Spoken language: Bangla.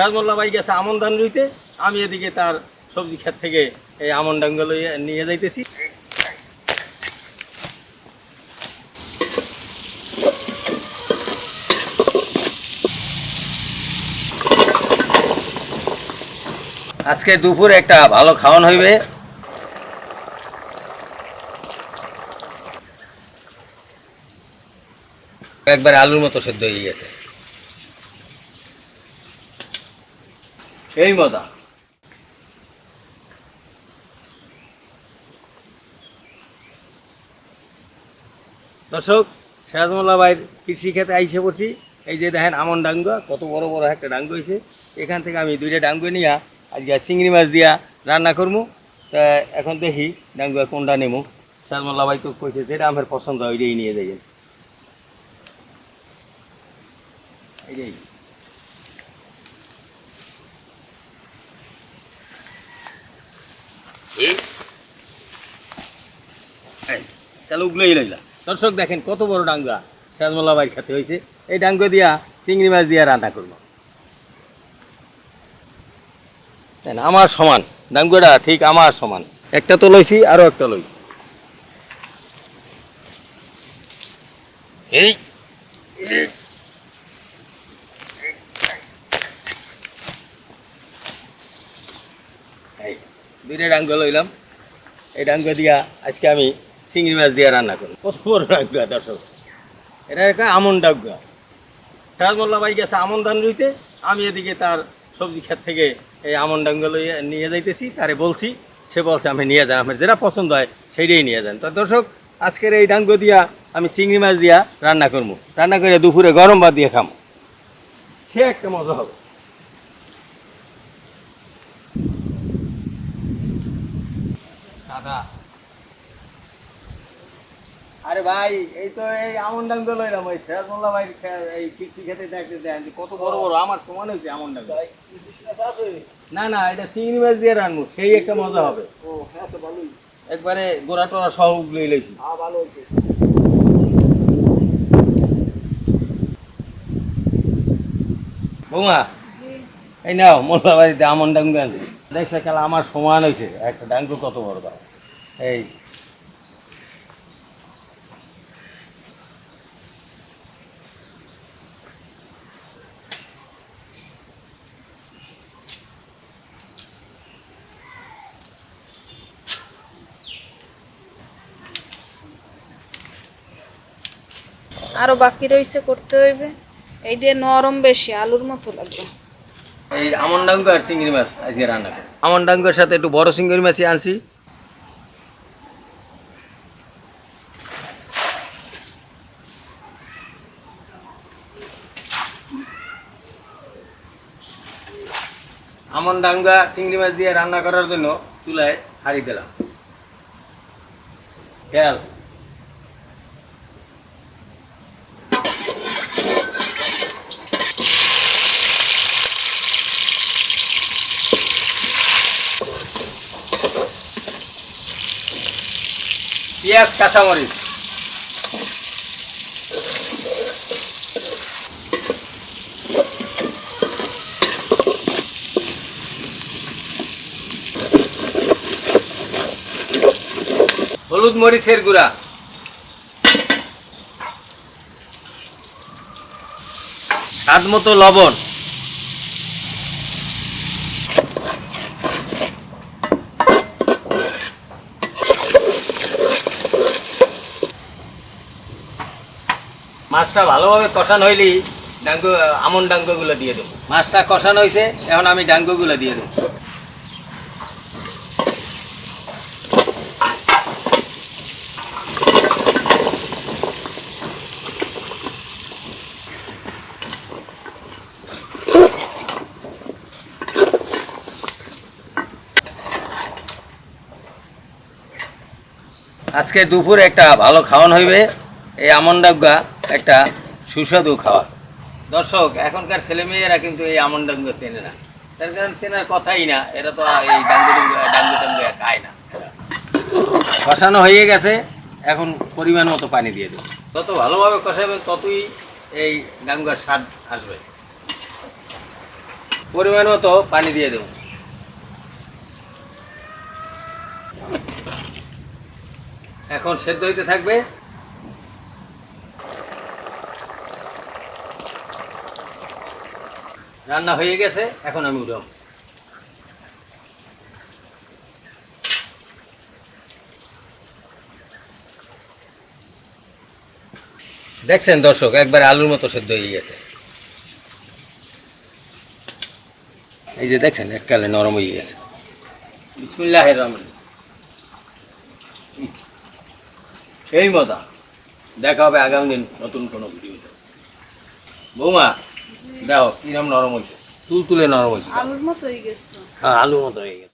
রাজমোল্লা ভাই গেছে আমন ধান রুইতে, আমি এদিকে তার সবজি ক্ষেত থেকে এই আমন ডাঙ্গল নিয়ে যাইতেছি। আজকে দুপুরে একটা ভালো খাওয়ান হইবে। একবার আলুর মতো সেদ্ধ হয়ে গেছে। এই মজা দর্শক সিরাজমোল্লা ভাইয়ের কৃষি খেতে আইসে পড়ছি। এই যে দেখেন আমন ডাঙ্গা, কত বড় বড় একটা ডাঙ্গ হয়েছে। এখান থেকে আমি দুইটা ডাঙ্গ নিয়ে আজকে চিংড়ি মাছ দিয়া রান্না করব। তা এখন দেখি ডাঙ্গুয়া কোনটা নেব। সিরাজমোল্লা ভাই তো কইছে যেটা আমার পছন্দ, ওইটাই নিয়ে যাই এই তাহলে উগলেই লইলা। দর্শক দেখেন কত বড় ডাঙ্গা সিরাজমোল্লা ভাই খেতে হয়েছে এই ডাঙ্গা দিয়া চিংড়ি মাছ দিয়া রান্না করব। আমার সমান। ডাঙ্গুটা ঠিক আমার সমান। একটা তো লইছি আরও একটা লই। এই, দুইটা ডাঙ্গ লইলাম। এই ডাঙ্গ দিয়া আজকে আমি চিংড়ি মাছ দিয়া রান্না করি কত বড় ডাঙ্গুয়া দর্শক। এটা একটা আমন ডাঙ্গুয়া রাজমোল্লা ভাই গেছে আমন ধান রুইতে। আমি এদিকে তার সবজি ক্ষেত থেকে এই আমন ডাঙ্গ লইয়া নিয়ে যাইতেছি, তারে বলছি, সে বলছে, আমি নিয়ে যান আমার যেটা পছন্দ হয় সেইটাই নিয়ে যান। তো দর্শক, আজকের এই ডাঙ্গ দিয়া আমি চিংড়ি মাছ দিয়া রান্না করব। রান্না করে দুপুরে গরম ভাত দিয়ে খামো। সে একটা মজা হবে। দাদা আরে ভাই এই তো এই আমন ডাঙ্গ লইলাম ওই ফেরাজ মোল্লা ভাই এই কৃষি খেতে দেখতে দেন কত বড় বড় আমার সমান হয়েছে আমন ডাঙ্গ না না এটা চিংড়ি মাছ দিয়ে রান্নু সেই একটা মজা হবে। ও হ্যাঁ একবারে গোড়া টোড়া সহ উগলেই লইছি। বৌমা এই নাও মোল্লা বাড়িতে আমন ডাঙ্গু আনছি। দেখছে খেলা আমার সমান হয়েছে একটা ডাঙ্গু কত বড় দাও। এই আরও বাকি রয়েছে করতে হইবে। এই দিয়ে নরম বেশি আলুর মতো লাগবে। এই আমন ডাঙ্গু আর চিংড়ি মাছ আজকে রান্না করি আমন ডাঙ্গুর সাথে একটু বড় চিংড়ি মাছই আনছি। আমন ডাঙ্গা চিংড়ি মাছ দিয়ে রান্না করার জন্য চুলায় হাঁড়ি দিলাম। খেয়াল? পেঁয়াজ কাঁচামরিচ। হলুদ মরিচের গুঁড়া। স্বাদ মতো লবণ। মাছটা ভালোভাবে কষানো হইলি ডাঙ্গু, আমন ডাঙ্গুগুলো দিয়ে দেবো। মাছটা কষানো হয়েছে এখন আমি ডাঙ্গুগুলো দিয়ে দেবো। আজকে দুপুরে একটা ভালো খাওয়ান হইবে, এই আমন ডাঙ্গা। একটা সুস্বাদু খাওয়া। দর্শক, এখনকার ছেলেমেয়েরা কিন্তু এই আমন ডাঙ্গা চেনে না। তার কারণ চেনার কথাই না, এরা তো এই ডাঙ্গু ডুঙ্গা ডাঙ্গু টাঙ্গু খায় না। কষানো হয়ে গেছে, এখন পরিমাণ মতো পানি দিয়ে দেবো। যত ভালোভাবে কষাবে, ততই এই ডাঙ্গার স্বাদ আসবে। পরিমাণ মতো পানি দিয়ে দেবো। এখন সেদ্ধ হইতে থাকবে। রান্না হয়ে গেছে, এখন আমি উঠাম দেখছেন দর্শক, একবার আলুর মতো সেদ্ধ হয়ে গেছে। এই যে দেখছেন, এককালে নরম হয়ে গেছে। বিসমিল্লাহ সেই মজা। দেখা হবে আগামী দিন নতুন কোনো ভিডিওতে। বৌমা দেখো কিরম নরম হয়েছে। তুল তুলে নরম হয়েছে। আলুর মতো হয়ে গেছে। হ্যাঁ আলুর মতো হয়ে গেছে।